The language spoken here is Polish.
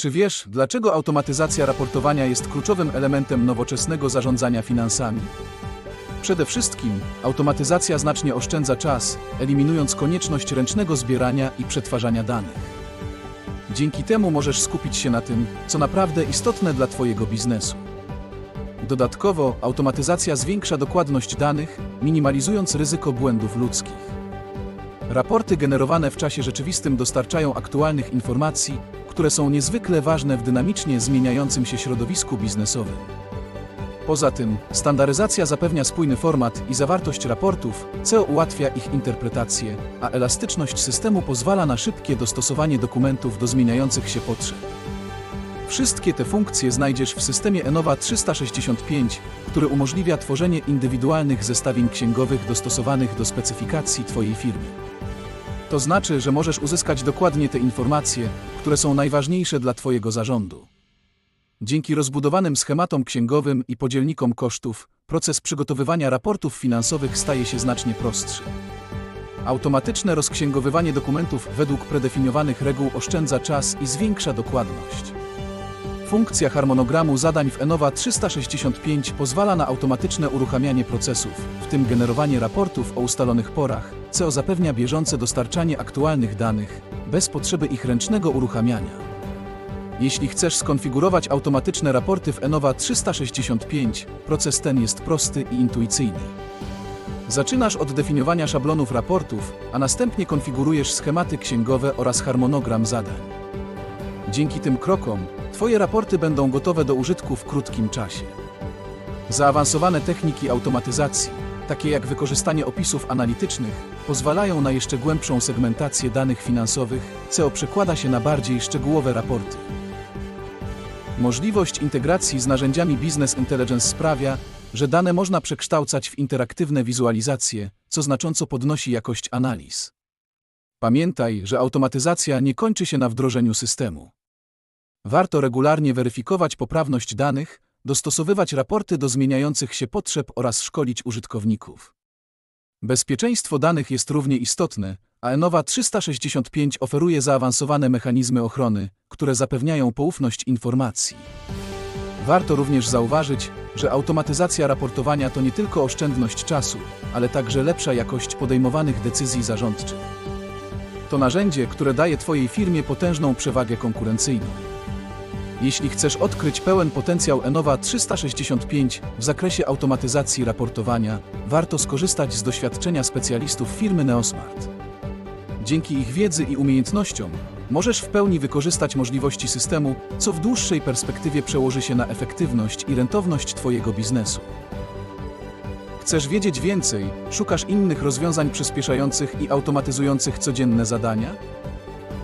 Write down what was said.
Czy wiesz, dlaczego automatyzacja raportowania jest kluczowym elementem nowoczesnego zarządzania finansami? Przede wszystkim, automatyzacja znacznie oszczędza czas, eliminując konieczność ręcznego zbierania i przetwarzania danych. Dzięki temu możesz skupić się na tym, co naprawdę istotne dla Twojego biznesu. Dodatkowo, automatyzacja zwiększa dokładność danych, minimalizując ryzyko błędów ludzkich. Raporty generowane w czasie rzeczywistym dostarczają aktualnych informacji, które są niezwykle ważne w dynamicznie zmieniającym się środowisku biznesowym. Poza tym, standaryzacja zapewnia spójny format i zawartość raportów, co ułatwia ich interpretację, a elastyczność systemu pozwala na szybkie dostosowanie dokumentów do zmieniających się potrzeb. Wszystkie te funkcje znajdziesz w systemie Enova 365, który umożliwia tworzenie indywidualnych zestawień księgowych dostosowanych do specyfikacji Twojej firmy. To znaczy, że możesz uzyskać dokładnie te informacje, które są najważniejsze dla Twojego zarządu. Dzięki rozbudowanym schematom księgowym i podzielnikom kosztów, proces przygotowywania raportów finansowych staje się znacznie prostszy. Automatyczne rozksięgowywanie dokumentów według predefiniowanych reguł oszczędza czas i zwiększa dokładność. Funkcja harmonogramu zadań w Enova 365 pozwala na automatyczne uruchamianie procesów, w tym generowanie raportów o ustalonych porach, co zapewnia bieżące dostarczanie aktualnych danych, bez potrzeby ich ręcznego uruchamiania. Jeśli chcesz skonfigurować automatyczne raporty w Enova 365, proces ten jest prosty i intuicyjny. Zaczynasz od definiowania szablonów raportów, a następnie konfigurujesz schematy księgowe oraz harmonogram zadań. Dzięki tym krokom, Twoje raporty będą gotowe do użytku w krótkim czasie. Zaawansowane techniki automatyzacji, takie jak wykorzystanie opisów analitycznych, pozwalają na jeszcze głębszą segmentację danych finansowych, co przekłada się na bardziej szczegółowe raporty. Możliwość integracji z narzędziami Business Intelligence sprawia, że dane można przekształcać w interaktywne wizualizacje, co znacząco podnosi jakość analiz. Pamiętaj, że automatyzacja nie kończy się na wdrożeniu systemu. Warto regularnie weryfikować poprawność danych, dostosowywać raporty do zmieniających się potrzeb oraz szkolić użytkowników. Bezpieczeństwo danych jest równie istotne, a Enova 365 oferuje zaawansowane mechanizmy ochrony, które zapewniają poufność informacji. Warto również zauważyć, że automatyzacja raportowania to nie tylko oszczędność czasu, ale także lepsza jakość podejmowanych decyzji zarządczych. To narzędzie, które daje Twojej firmie potężną przewagę konkurencyjną. Jeśli chcesz odkryć pełen potencjał Enova 365 w zakresie automatyzacji raportowania, warto skorzystać z doświadczenia specjalistów firmy Neosmart. Dzięki ich wiedzy i umiejętnościom możesz w pełni wykorzystać możliwości systemu, co w dłuższej perspektywie przełoży się na efektywność i rentowność Twojego biznesu. Chcesz wiedzieć więcej? Szukasz innych rozwiązań przyspieszających i automatyzujących codzienne zadania?